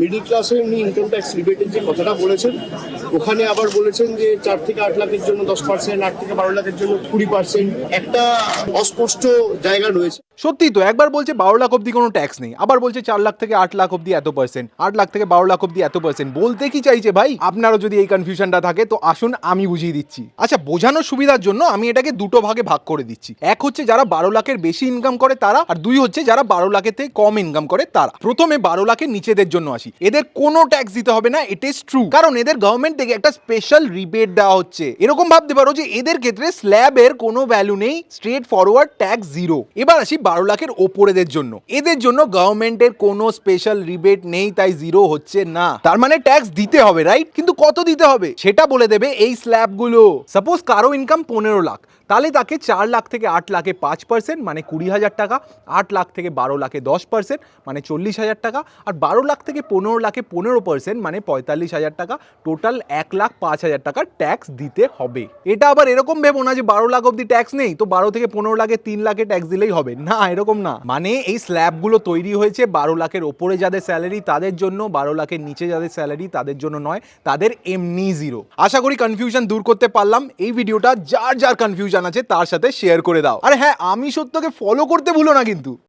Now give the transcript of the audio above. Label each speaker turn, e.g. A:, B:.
A: Middle ক্লাসে উনি income tax রিবেটের যে কথাটা বলেছেন, ওখানে আবার বলেছেন যে চার থেকে আট লাখের জন্য দশ পার্সেন্ট আট থেকে বারো লাখের জন্য কুড়ি পার্সেন্ট একটা অস্পষ্ট জায়গা রয়েছে।
B: সত্যি তো, একবার বলছে বারো লাখ অব্দি কোনো ট্যাক্স নেই, আবার বলছে চার লাখ থেকে আট লাখ অব্দি এত পার্সেন্ট আট লাখ থেকে বারো লাখ অব্দি এত পার্সেন্ট বলতে কি চাইছে ভাই? আপনারও যদি এই কনফিউশনটা থাকে, তো আসুন আমি বুঝিয়ে দিচ্ছি। আচ্ছা বোঝানোর সুবিধার জন্য আমি এটাকে দুটো ভাগে ভাগ করে দিচ্ছি। এক হচ্ছে যারা বারো লাখের বেশি ইনকাম করে তারা, আর দুই হচ্ছে যারা বারো লাখের থেকে কম ইনকাম করে তারা। প্রথমে বারো লাখের নিচেদের জন্য আসি। এদের কোনো ট্যাক্স দিতে হবে না ইট ইজ ট্রু কারণ এদের গভর্নমেন্ট থেকে একটা স্পেশাল রিবেট দেওয়া হচ্ছে। এরকম ভাবতে পারো যে এদের ক্ষেত্রে স্ল্যাবের কোনো ভ্যালু নেই স্ট্রেট ফরওয়ার্ড ট্যাক্স জিরো এবার আসি বারো লাখের ওপরেদের জন্য। এদের জন্য গভর্নমেন্টের কোনো স্পেশাল রিবেট নেই, তাই জিরো হচ্ছে না। তার মানে ট্যাক্স দিতে হবে রাইট কিন্তু কত দিতে হবে? সেটা বলে দেবে এই স্ল্যাবগুলো সাপোজ কারও ইনকাম পনেরো লাখ, তাহলে তাকে চার লাখ থেকে আট লাখে পাঁচ পার্সেন্ট মানে কুড়ি হাজার টাকা, আট লাখ থেকে বারো লাখে দশ পার্সেন্ট মানে চল্লিশ হাজার টাকা, আর বারো লাখ থেকে পনেরো লাখে পনেরো পার্সেন্ট মানে পঁয়তাল্লিশ হাজার টাকা টোটাল এক লাখ পাঁচ হাজার টাকা ট্যাক্স দিতে হবে। এটা আবার এরকম ভেবো না যে বারো লাখ অব্দি ট্যাক্স নেই, তো বারো থেকে পনেরো লাখে তিন লাখে ট্যাক্স দিলেই হবে। না এরকম না। মানে এই স্ল্যাবগুলো তৈরি হয়েছে বারো লাখের ওপরে যাদের স্যালারি তাদের জন্য বারো লাখের নিচে যাদের স্যালারি তাদের জন্য নয়, তাদের এমনি জিরো আশা করি কনফিউশন দূর করতে পারলাম। এই ভিডিওটা যার যার কনফিউশন আছে, তার সাথে শেয়ার করে দাও। আর হ্যাঁ আমি সত্যকে ফলো করতে ভুলো না কিন্তু।